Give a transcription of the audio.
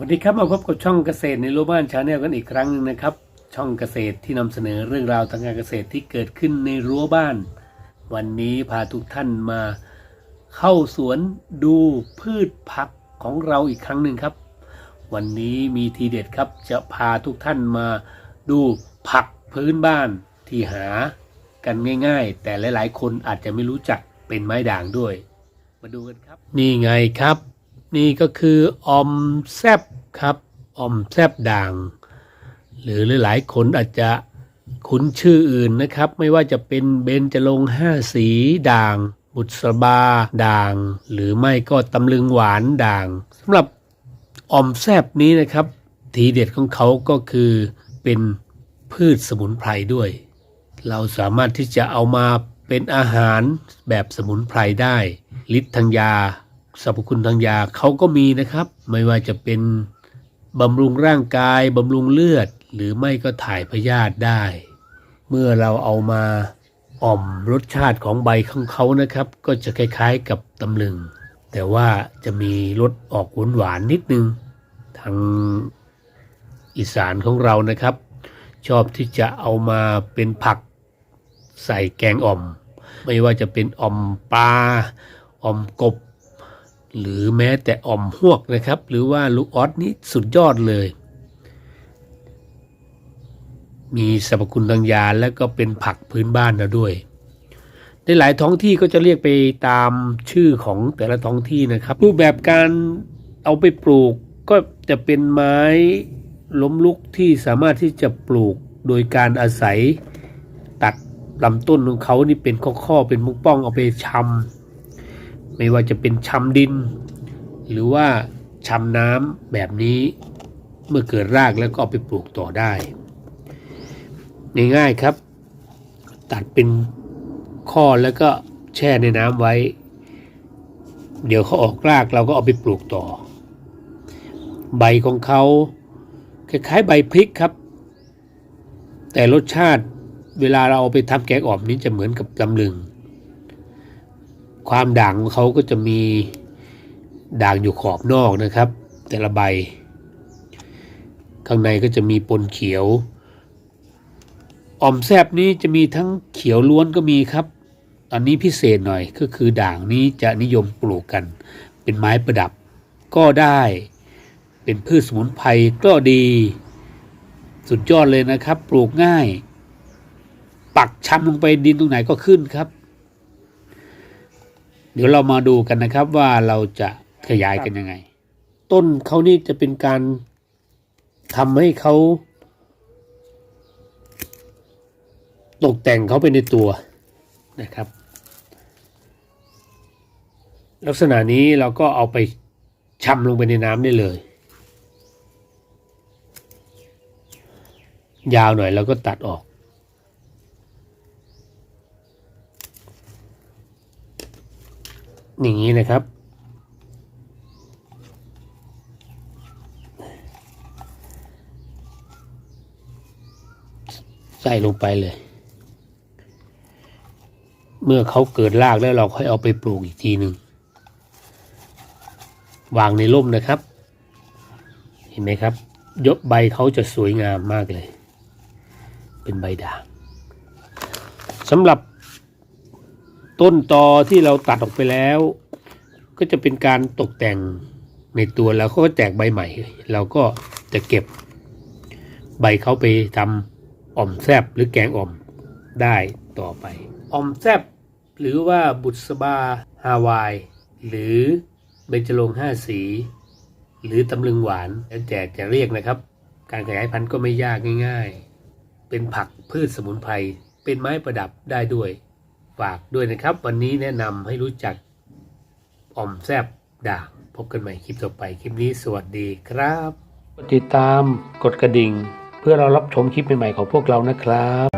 วัสดีครับมาพบกับช่องเกษตรในรั้วบ้านชาแนลกันอีกครั้งหนึ่งนะครับ ช่องเกษตรที่นำเสนอเรื่องราวทางการเกษตรที่เกิดขึ้นในรั้วบ้าน วันนี้พาทุกท่านมาเข้าสวนดูพืชผักของเราอีกครั้งหนึ่งครับ วันนี้มีทีเด็ดครับจะพาทุกท่านมาดูผักพื้นบ้านที่หากันง่าย ๆ แต่หลายๆ คนอาจจะไม่รู้จักเป็นไม้ด่างด้วย มาดูกันครับ นี่ไงครับ นี่ก็คือออมแซบครับออมแซบด่าง หรือหลายๆคนอาจจะคุ้นชื่ออื่นนะครับ ไม่ว่าจะเป็นเบญจรงห้าสีด่าง บุษบาด่าง หรือไม่ก็ตำลึงหวานด่างสำหรับออมแซบนี้นะครับ ทีเด็ดของเขาก็คือเป็นพืชสมุนไพรด้วย เราสามารถที่จะเอามาเป็นอาหารแบบสมุนไพรได้ฤทธิ์ทางยา สรรพคุณทางยาเขาก็มีนะครับ ไม่ว่าจะเป็นบำรุงร่างกายบำรุงเลือด หรือไม่ก็ถ่ายพยาธิได้ เมื่อเราเอามาอ่อมรสชาติของใบของเขานะครับ ก็จะคล้ายๆกับตำลึง แต่ว่าจะมีรสออกหวานๆนิดนึง ทางอีสานของเรานะครับ ชอบที่จะเอามาเป็นผักใส่แกงอ่อม ไม่ว่าจะเป็นอ่อมปลาอ่อมกบ หรือแม้แต่อ่อมหวกนะครับ หรือว่าลูกออสนี่สุดยอดเลย มีสรรพคุณทางยาและก็เป็นผักพื้นบ้านเราด้วย ในหลายท้องที่ก็จะเรียกไปตามชื่อของแต่ละท้องที่นะครับ รูปแบบการเอาไปปลูกก็จะเป็นไม้ล้มลุกที่สามารถที่จะปลูกโดยการอาศัยตัดลำต้นของเขานี่เป็นข้อๆเป็นมุกป้องเอาไปชำ ไม่ว่าจะเป็นชำดิน หรือว่าชำน้ำแบบนี้เมื่อเกิดรากแล้วก็เอาไปปลูกต่อได้ ง่ายๆครับ ตัดเป็นข้อแล้วก็แช่ในน้ำไว้ เดี๋ยวเขาออกรากเราก็เอาไปปลูกต่อ ใบของเขาคล้ายๆใบพริกครับ แต่รสชาติเวลาเราเอาไปทำแกงอ่อมนี้จะเหมือนกับตำลึง ความด่างของเขาก็จะมีด่างอยู่ขอบนอกนะครับ แต่ละใบ ข้างในก็จะมีปนเขียวอ่อมแซบนี้จะมีทั้งเขียวล้วนก็มีครับ อันนี้พิเศษหน่อยก็คือด่างนี้จะนิยมปลูกกัน เป็นไม้ประดับก็ได้เป็นพืชสมุนไพรก็ดี สุดยอดเลยนะครับ ปลูกง่าย ปักช้ำลงไปดินตรงไหนก็ขึ้นครับ เดี๋ยวเรามาดูกันนะครับว่าเราจะขยายกันยังไง ต้นเขานี่จะเป็นการทำให้เขาตกแต่งเขาไปในตัวนะครับ ลักษณะนี้เราก็เอาไปชำลงไปในน้ำได้เลย ยาวหน่อยเราก็ตัดออก อย่างนี้นะครับ ใส่ลงไปเลย เมื่อเขาเกิดรากแล้วเราค่อยเอาไปปลูกอีกทีหนึ่งวางในร่มนะครับ เห็นไหมครับ ยกใบเขาจะสวยงามมากเลย เป็นใบด่างสำหรับ ต้นตอที่เราตัดออกไปแล้ว ก็จะเป็นการตกแต่งในตัวแล้วเขาก็แตกใบใหม่ เราก็จะเก็บใบเขาไปทำอ่อมแซบหรือแกงอ่อมได้ต่อไปอ่อมแซบหรือว่าบุษบาฮาวาย หรือเบญจรงห้าสี หรือตำลึงหวานแล้วแต่จะเรียกนะครับ การขยายพันธุ์ก็ไม่ยากง่าย ๆ เป็นผักพืชสมุนไพรเป็นไม้ประดับได้ด้วย ฝากด้วยนะครับ วันนี้แนะนำให้รู้จักออมแซบด่างพบกันใหม่คลิปต่อไป คลิปนี้สวัสดีครับ กดติดตามกดกระดิ่ง เพื่อเรารับชมคลิปใหม่ๆของพวกเรานะครับ